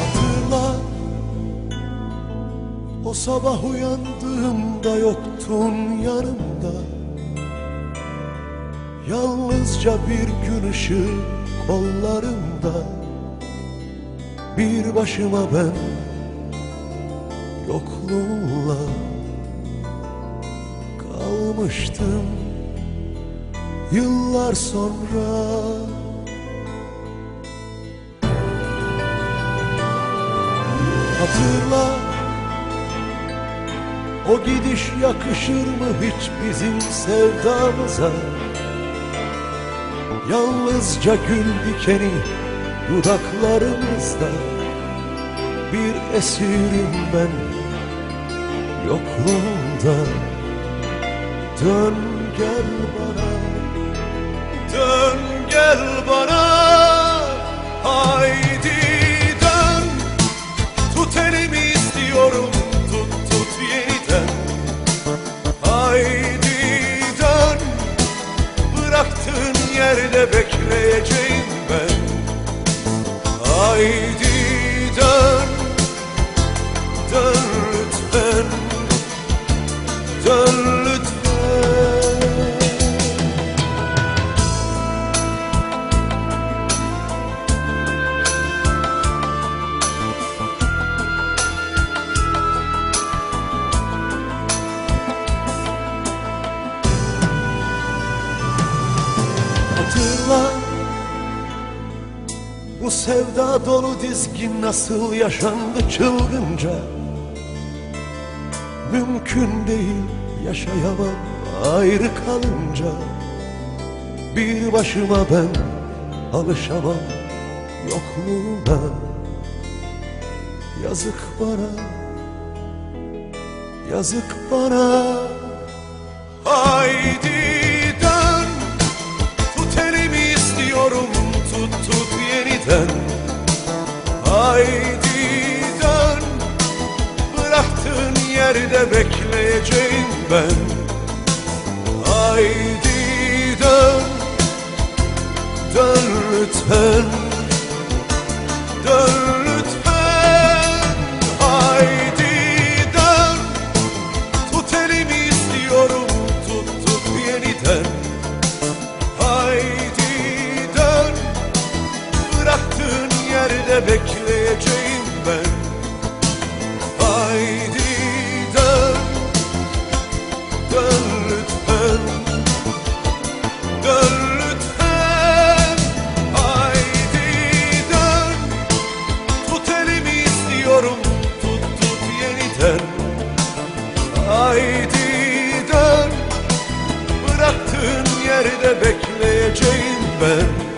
Hatırla O uyandığımda yoktun yanımda. Yalnızca bir gün ışığı kollarımda. Bir başıma ben yokluğunla Kalmıştım. Yıllar sonra Hatırla O gidiş yakışır mı hiç bizim sevdamıza? Yalnızca gül dikeni dudaklarımızda. Bir esirim ben yokluğunda. Dön gel bana Dön gel bana. Haydi Hatırla Bu sevda dolu dizgin nasıl yaşandı çılgınca? Mümkün değil yaşayamam ayrı kalınca. Bir başıma ben alışamam yokluğuna Yazık bana Yazık bana. Haydi ben. Haydi dön Dön lütfen Haydi dön. Bıraktığın yerde bekleyeceğim ben